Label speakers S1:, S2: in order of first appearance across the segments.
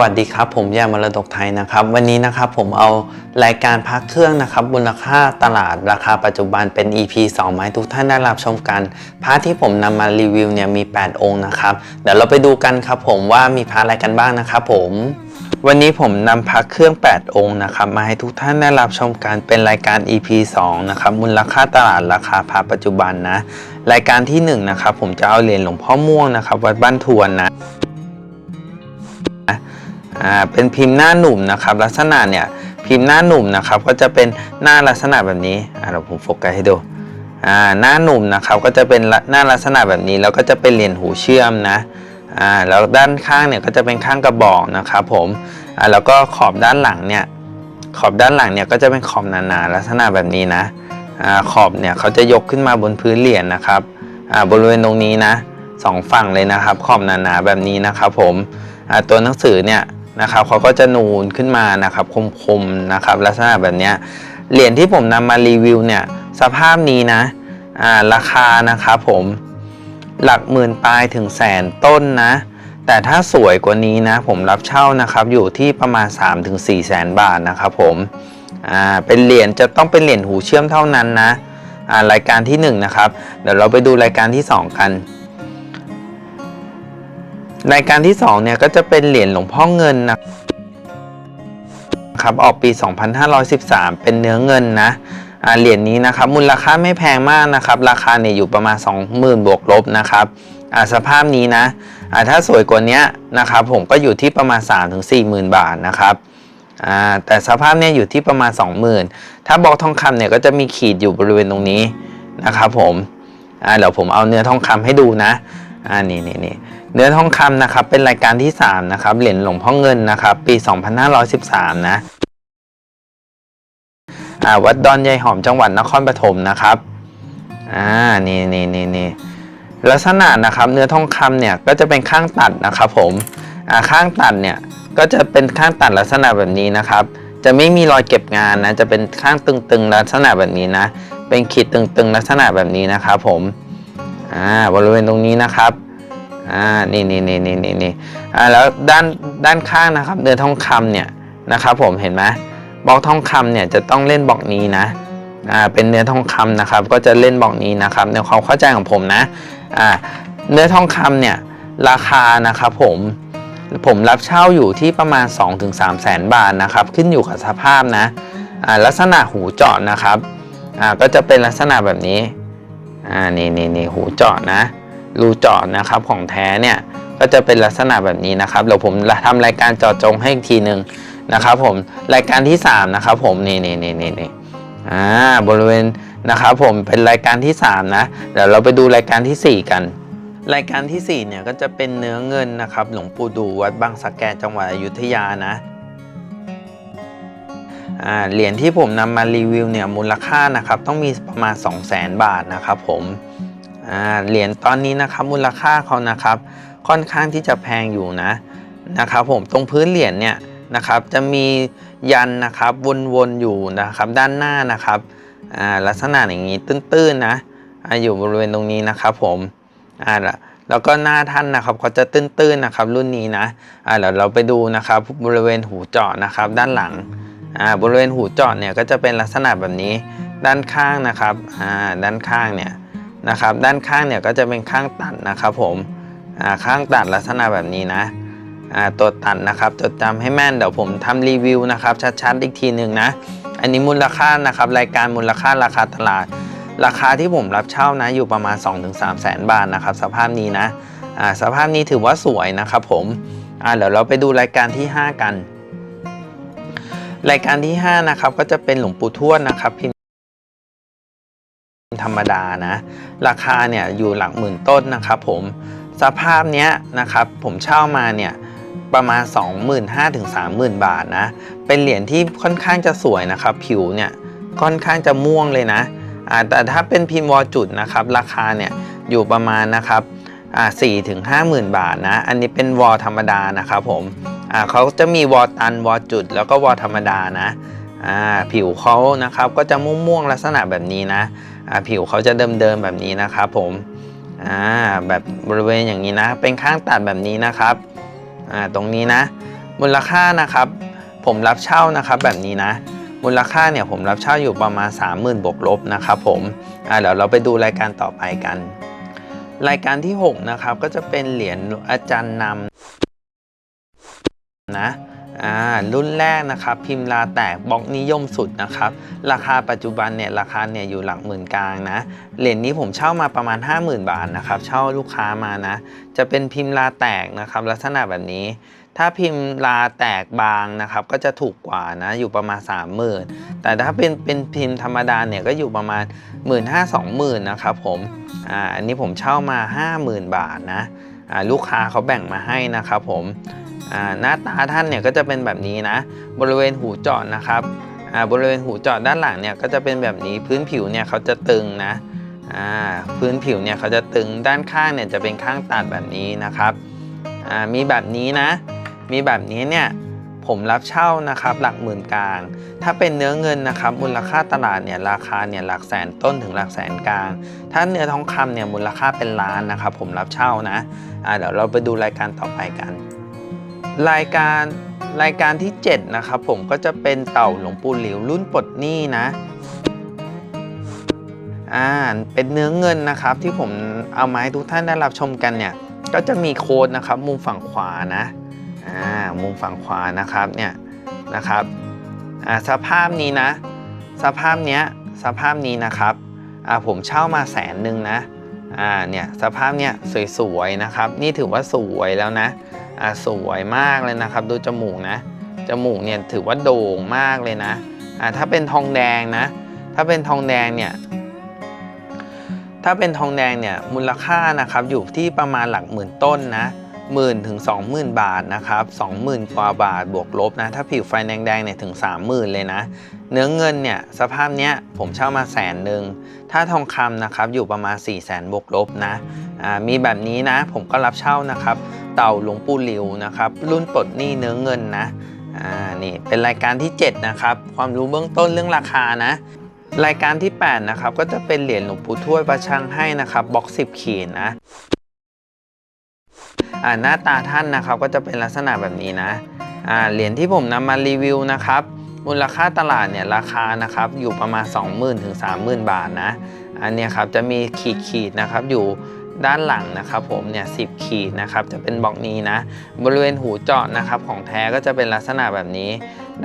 S1: วัสดีครับ ผมแย่มรดกไทยนะครับ วันนี้นะครับผมเอารายการพักเครื่องนะครับมูลค่าตลาดราคาปัจจุบันเป็น EP 2มาให้ทุกท่านได้รับชมกันพระที่ผมนำมารีวิวเนี่ยมี 8 องค์นะครับเดี๋ยวเราไปดูกันครับผมว่ามีพระอะไรกันบ้างนะครับผมวันนี้ผมนำพระเครื่อง 8 องค์นะครับมาให้ทุกท่านได้รับชมกันเป็นรายการ EP 2นะครับมูลค่าตลาดราคาพระปัจจุบันนะรายการที่1นงนะครับผมจะเอาเหรียญหลวงพ่อม่วงนะครับวัดบ้านทวนนะ อ่าเป็นพิมพ์หน้าหนุ่มนะครับ ลักษณะเนี่ยพิมพ์หน้าหนุ่มนะครับ ก็จะเป็นหน้าลักษณะแบบนี้อ่าเราผมโฟกัสให้ดูอ่าหน้าหนุ่มนะครับก็จะเป็นหน้าลักษณะแบบนี้แล้วก็จะเป็นเหรียญหูเชื่อมนะอ่าแล้วด้านข้างเนี่ยก็จะเป็นข้างกระบอกนะครับผมอ่าแล้วก็ขอบด้านหลังเนี่ยขอบด้านหลังเนี่ยก็จะเป็นขอบหนาๆลักษณะแบบนี้นะอ่าขอบเนี่ยเขาจะยกขึ้นมาบนพื้นเหรียญนะครับอ่าบริเวณตรงนี้นะสองฝั่งเลยนะครับ ขอบหนาๆแบบนี้นะครับผมอ่าตัวหนังสือเนี่ย นะครับเขาก็จะนูนขึ้นมานะครับคมๆนะครับลักษณะแบบนี้เหรียญที่ผมนำมารีวิวเนี่ยสภาพนี้นะอ่าราคานะครับผมหลักหมื่นปลายถึงแสนต้นนะ แต่ถ้าสวยกว่านี้นะ ผมรับเช่านะครับอยู่ที่ประมาณ 3-4แสนบาทนะครับผมอ่าเป็นเหรียญจะต้องเป็นเหรียญหูเชื่อมเท่านั้นนะอ่ารายการที่1นงนะครับเดี๋ยวเราไปดูรายการที่ 2 กัน รายการที่2เนี่ยก็จะเป็นเหรียญหลวงพ่อเงินนะครับออกปี 2513 เป็นเนื้อเงินนะเหรียญนี้นะครับมูลค่าไม่แพงมากนะครับ ราคาเนี่ยอยู่ประมาณ 20,000 บวกลบนะครับสภาพนี้นะถ้าสวยกว่านี้นะครับผมก็อยู่ที่ประมาณ 3-40,000 บาทนะครับแต่สภาพเนี่ยอยู่ที่ประมาณ 20,000 ถ้าบอกทองคำเนี่ยก็จะมีขีดอยู่บริเวณตรงนี้นะครับผมเดี๋ยวผมเอาเนื้อทองคำให้ดูนะ อ่านี่นี่นี่เนื้อทองคำนะครับเป็นรายการที่ 3 นะครับ เหรียญหลวงพ่อเงินนะครับ ปี 2513 นะอ่าวัดดอนยายหอมจังหวัดนครปฐมนะครับอ่านี่นี่นี่นี่ลักษณะนะครับ เนื้อทองคำเนี่ยก็จะเป็นข้างตัดนะครับ ผมอ่าข้างตัดเนี่ยก็จะเป็นข้างตัดลักษณะแบบนี้นะครับ จะไม่มีรอยเก็บงานนะ จะเป็นข้างตึงๆลักษณะแบบนี้นะ เป็นขีดตึงๆลักษณะแบบนี้นะครับผม อ่าบริเวณตรงนี้นะครับอ่านี่นี่นี่นี่นี่นี่อ่าแล้วด้านด้านข้างนะครับเนื้อทองคำเนี่ยนะครับผมเห็นไหมบล็อกทองคำเนี่ยจะต้องเล่นบล็อกนี้นะอ่าเป็นเนื้อทองคำนะครับ ก็จะเล่นบล็อกนี้นะครับในความเข้าใจของผมนะอ่าเนื้อทองคำเนี่ยราคานะครับผมผมรับเช่าอยู่ที่ประมาณ 2-3แสนบาทนะครับ ขึ้นอยู่กับสภาพนะอ่าลักษณะหูเจาะนะครับอ่าก็จะเป็นลักษณะแบบนี้ อ่านี่นี่นี่หูเจาะนะ รูเจาะนะครับของแท้เนี่ยก็จะเป็นลักษณะแบบนี้นะครับเดี๋ยวผมทำรายการเจาะจงให้อีกทีหนึ่งนะครับผมรายการที่3นะครับผมนี่นี่นี่นี่นี่อ่าบริเวณนะครับผมเป็นรายการที่ 3 นะเดี๋ยวเราไปดูรายการทีสี่4 กัน รายการทีสี่4เนี่ยก็จะเป็นเนื้อเงินนะครับหลวงปู่ดูวัดบางสะแกจังหวัดอยุธยานะ เหรียญที่ผมนำมารีวิวเนี่ยมูลค่านะครับต้องมีประมาณ 2 0 0 0 0 0บาทนะครับผมเหรียญตอนนี้นะครับมูลค่าเขานะครับค่อนข้างที่จะแพงอยู่นะนะครับผมตรงพื้นเหรียญเนี่ยนะครับจะมียันนะครับวนๆอยู่นะครับด้านหน้านะครับลักษณะอย่างนี้ตื้นๆนะออยู่บริเวณตรงนี้นะครับผมอ่าแล้วก็หน้าท่านนะครับก็จะตื้นๆนะครับรุ่นนี้นะอ่าเดี๋ยวเราไปดูนะครับบริเวณหูเจาะนะครับด้านหลัง บริเวณหูเจาะเนี่ยก็จะเป็นลักษณะแบบนี้ด้านข้างนะครับด้านข้างเนี่ยนะครับด้านข้างเนี่ยก็จะเป็นข้างตัดนะครับผมข้างตัดลักษณะแบบนี้นะตัวตัดนะครับจดจำให้แม่นเดี๋ยวผมทำรีวิวนะครับชัดๆอีกทีหนึ่งนะอันนี้มูลค่านะครับรายการมูลค่าราคาตลาด ราคาที่ผมรับเช่านะอยู่ประมาณ 2-3แสนบาทนะครับสภาพนี้นะสภาพนี้ถือว่าสวยนะครับผมเดี๋ยวเราไปดูรายการที่ 5 กัน รายการที่ 5 นะครับ ก็จะเป็นหลวงปู่ทวดนะครับพิมธรรมดานะราคาเนี่ยอยู่หลักหมื่นต้นนะครับผมสภาพเนี้ยนะครับผมเช่ามาเนี่ยประมาณ 25,000ถึง30,000 บาทนะเป็นเหรียญที่ค่อนข้างจะสวยนะครับผิวเนี่ยค่อนข้างจะม่วงเลยนะแต่ถ้าเป็นพิมพ์วอลจุดนะครับราคาเนี่ยอยู่ประมาณนะครับอ่าสี่ถึงห้าหมื่นบาทนะ อันนี้เป็นวอลธรรมดานะครับผม อ่าเขาจะมีวอตันวอจุด แล้วก็วอธรรมดานะอ่าผิวเขานะครับก็จะม่วงๆลักษณะแบบนี้นะอ่าผิวเขาจะเดิมๆแบบนี้นะครับผมอ่าแบบบริเวณอย่างนี้นะ เป็นข้างตัดแบบนี้นะครับอ่าตรงนี้นะ มูลค่านะครับ ผมรับเช่านะครับแบบนี้นะ มูลค่าเนี่ยผมรับเช่าอยู่ประมาณ 30,000บวกลบนะครับผมอ่าเดี๋ยวเราไปดูรายการต่อไปกัน รายการที่ 6 นะครับ ก็จะเป็นเหรียญอาจารย์นำ นะอ่ารุ่นแรกนะครับพิมพ์ลาแตกบล็อกนิยมสุดนะครับ ราคาปัจจุบันเนี่ยราคาเนี่ยอยู่หลักหมื่นกลางนะเหรียญนี้ผมเช่ามาประมาณ 50,000 บาทนะครับเช่าลูกค้ามานะ จะเป็นพิมพ์ลาแตกนะครับ ลักษณะแบบนี้ ถ้าพิมพ์ลาแตกบางนะครับ ก็จะถูกกว่านะอยู่ประมาณ 30,000 แต่ถ้าเป็นเป็นพิมพ์ธรรมดาเนี่ยก็อยู่ประมาณ 1 5 0 0 0 0 0นะครับผมอ่าอันนี้ผมเช่ามา 50,000 บาทนะอ่าลูกค้าเขาแบ่งมาให้นะครับผม หน้าตาท่านเนี่ยก็จะเป็นแบบนี้นะ บริเวณหูเจาะนะครับบริเวณหูเจาะด้านหลังเนี่ยก็จะเป็นแบบนี้พื้นผิวเนี่ยเขาจะตึงนะพื้นผิวเนี่ยเขาจะตึงด้านข้างเนี่ยจะเป็นข้างตัดแบบนี้นะครับมีแบบนี้นะ มีแบบนี้เนี่ยผมรับเช่านะครับหลักหมื่นกลาง ถ้าเป็นเนื้อเงินนะครับมูลค่าตลาดเนี่ยราคาเนี่ยหลักแสนต้นถึงหลักแสนกลาง ถ้าเนื้อทองคำเนี่ยมูลค่าเป็นล้านนะครับผมรับเช่านะอ่าเดี๋ยวเราไปดูรายการต่อไปกัน รายการรายการที่ 7 นะครับผมก็จะเป็นเต่าหลวงปู่หลิวรุ่นปลดหนี้นะอ่าเป็นเนื้อเงินนะครับที่ผมเอามาให้ทุกท่านได้รับชมกันเนี่ย ก็จะมีโค้ดนะครับมุมฝั่งขวานะอ่ามุมฝั่งขวานะครับเนี่ยนะครับอ่าสภาพนี้นะ สภาพเนี้ยสภาพนี้นะครับอ่าผมเช่ามาแสนหนึ่งนะอ่าเนี่ยสภาพเนี้ยสวยๆนะครับ นี่ถือว่าสวยแล้วนะ อ่าสวยมากเลยนะครับ ดูจมูกนะ จมูกเนี่ยถือว่าโด่งมากเลยนะอ่าถ้าเป็นทองแดงนะ ถ้าเป็นทองแดงเนี่ย ถ้าเป็นทองแดงเนี่ยมูลค่านะครับอยู่ที่ประมาณหลักหมื่นต้นนะหมื่นถึง20,000บาทนะครับ20,000กว่าบาทบวกลบนะ ถ้าผิวไฟแดงๆเนี่ยถึง30,000เลยนะ เนื้อเงินเนี่ยสภาพเนี้ยผมเช่ามาแสนหนึ่ง ถ้าทองคำนะครับอยู่ประมาณ4 0 0 0 0 0บวกลบนะ มีแบบนี้นะผมก็รับเช่านะครับ เต่าหลวงปู่หลิวนะครับ รุ่นปลดหนี้เนื้อเงินนะอ่านี่เป็นรายการที่ 7 นะครับ ความรู้เบื้องต้นเรื่องราคานะ รายการที่ 8 นะครับ ก็จะเป็นเหรียญหลวงปู่ทวดประชังให้นะครับบล็อก10 ขีดนะอ่าหน้าตาท่านนะครับก็จะเป็นลักษณะแบบนี้นะอ่าเหรียญที่ผมนำมารีวิวนะครับมูลค่าตลาดเนี่ยราคานะครับอยู่ประมาณ 20,000ถึง30,000 บาทนะ อันนี้ครับจะมีขีดขีดๆนะครับอยู่ ด้านหลังนะครับผมเนี่ยสิขีดนะครับจะเป็นบล็อกนี้นะ บริเวณหูเจาะนะครับของแท้ก็จะเป็นลักษณะแบบนี้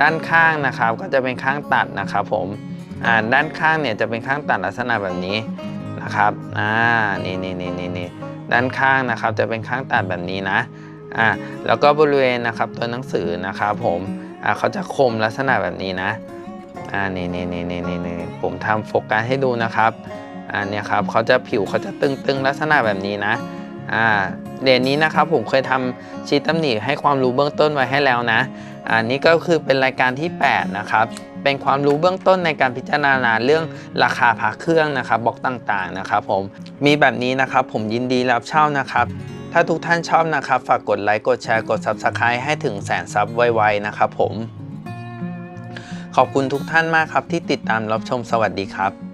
S1: ด้านข้างนะครับก็จะเป็นข้างตัดนะครับผมอ่าด้านข้างเนี่ยจะเป็นข้างตัดลักษณะแบบนี้นะครับอ่านี่นี่นี่นี่นี่ด้านข้างนะครับจะเป็นข้างตัดแบบนี้นะอ่าแล้วก็บริเวณนะครับตัวหนังสือนะครับผมอ่าเขาจะคมลักษณะแบบนี้นะอ่านี่นี่นี่นี่นี่นี่ผมทำโฟกัสให้ดูนะครับ อ่าเนี่ยครับเขาจะผิวเขาจะตึงๆลักษณะแบบนี้นะอ่าเหรียญนี้นะครับผมเคยทำชีตตำหนิให้ความรู้เบื้องต้นไว้ให้แล้วนะอันนี้ก็คือเป็นรายการที่ 8 นะครับ เป็นความรู้เบื้องต้นในการพิจารณาเรื่องราคาพระเครื่องนะครับบล็อกต่างๆนะครับผมมีแบบนี้นะครับผมยินดีรับเช่านะครับ ถ้าทุกท่านชอบนะครับ ฝากกดไลค์กดแชร์กด Subscribe ให้ถึงแสนซับไวๆนะครับผมขอบคุณทุกท่านมากครับที่ติดตามรับชมสวัสดีครับ